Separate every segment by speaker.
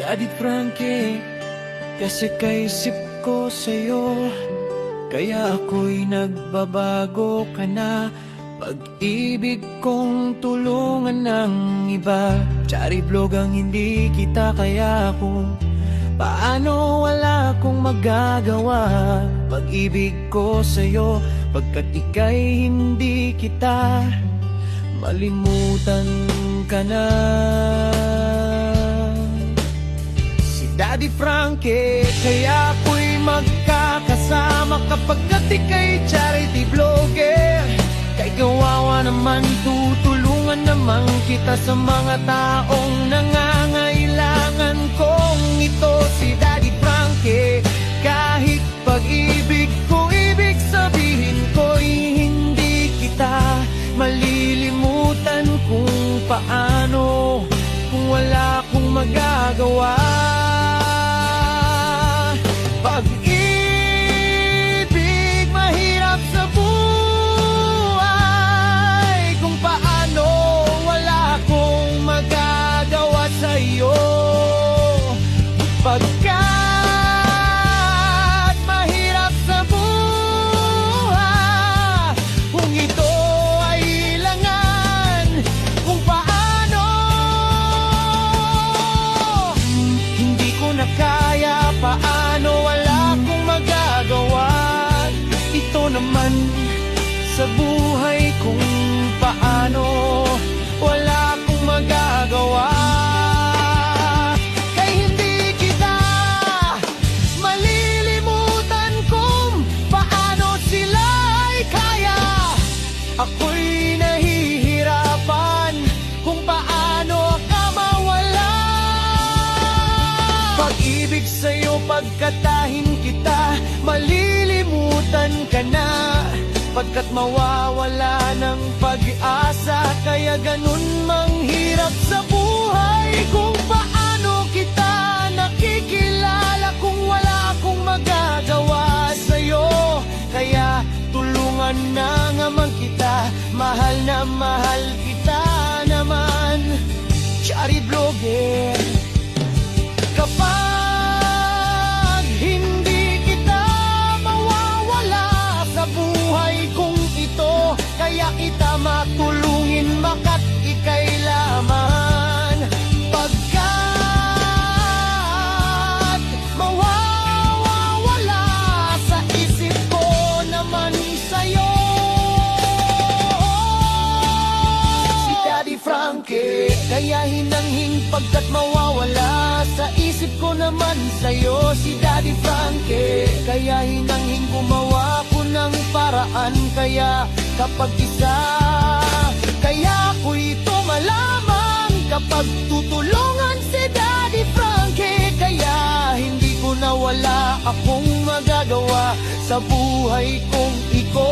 Speaker 1: Daddy Frankie Kasi kaisip ko sa'yo. Kaya ako'y nagbabago ka na. Pag-ibig kong tulungan ng iba. Chari vlog ang hindi kita kaya kung Paano wala akong magagawa. Pag-ibig ko sa'yo Pagkat ika'y hindi kita. Malimutan ka na Daddy Frankie Kaya ako'y magkakasama Kapag ika'y charity vlogger Kay kawawa naman Tutulungan naman kita Sa mga taong nangangailangan kong ito Si Daddy Frankie. Kahit pag-ibig ko Ibig sabihin ko'y hindi kita Malilimutan kung paano sa buhay Kung paano Wala akong magagawa. Kay hindi kita Malilimutan kung Paano sila ay kaya. Ako'y nahihirapan Kung paano ka mawala. Pag-ibig sa'yo pagkatahin kita Malilimutan ka na Pagkat mawawala ng pag-asa. Kaya ganun manghirap sa buhay. Kung paano kita nakikilala Kung wala akong magagawa sa'yo. Kaya tulungan na naman kita. Mahal na mahal kita naman. Chari Vlogger Kaya kita matulungin makat ikay laman. Pagkat mawawala sa isip ko naman sa'yo. Si Daddy Frankie Kaya hinanghing pagkat mawawala Sa isip ko naman sa'yo. Si Daddy Frankie Kaya hinanghing gumawa ko ng paraan. Kaya kapag isa Kaya ko ito malaman Kapag tutulungan si Daddy Frankie. Kaya hindi ko na wala akong magagawa Sa buhay kong iko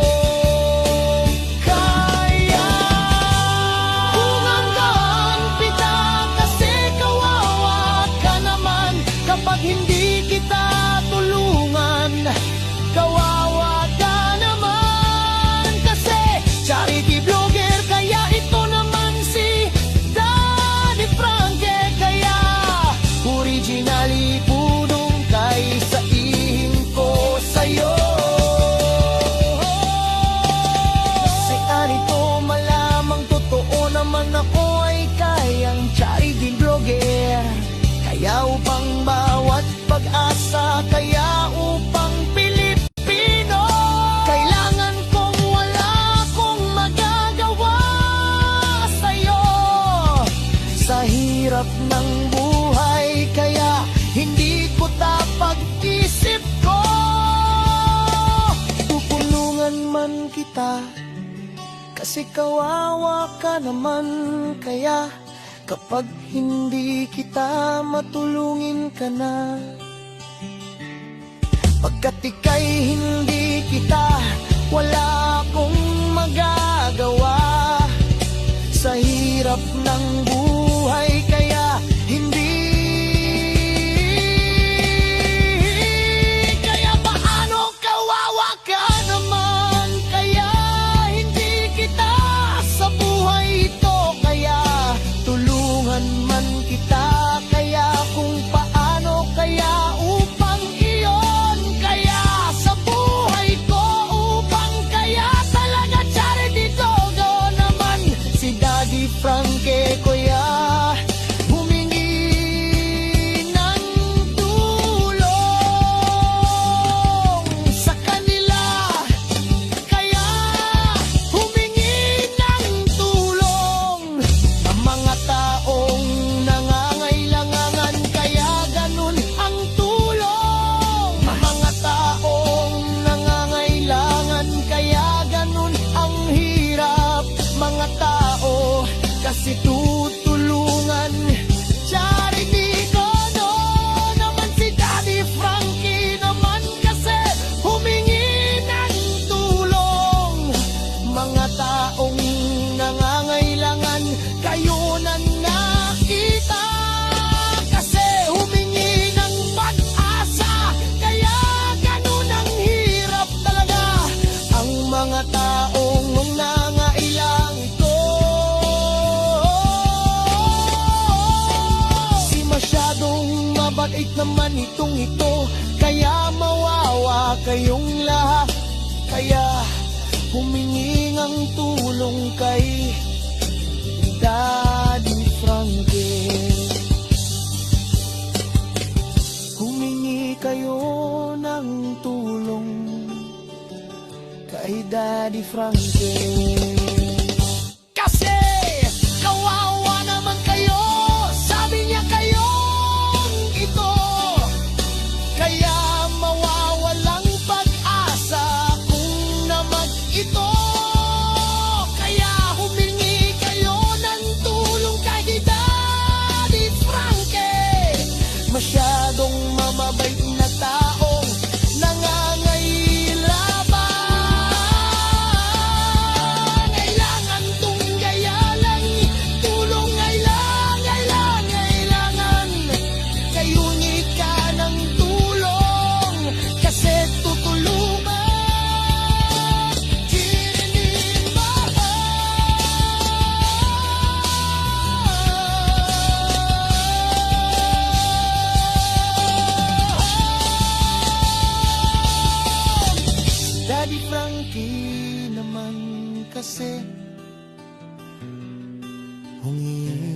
Speaker 1: kasi kawawa ka naman kaya Kapag hindi kita matulungin ka na Pagkat ika'y hindi kita Wala akong magagawa. Sa hirap ng buhay tao Kasi tutulungan. Charity ko no naman si Daddy Frankie naman kasi humingi ng tulong. Mga taong nangangailangan naman itong ito. Kaya mawawa kayong lahat. Kaya humingi ng tulong kay Daddy Frankie. Humingi kayo ng tulong kay Daddy Frankie Frankie naman kasi Humingi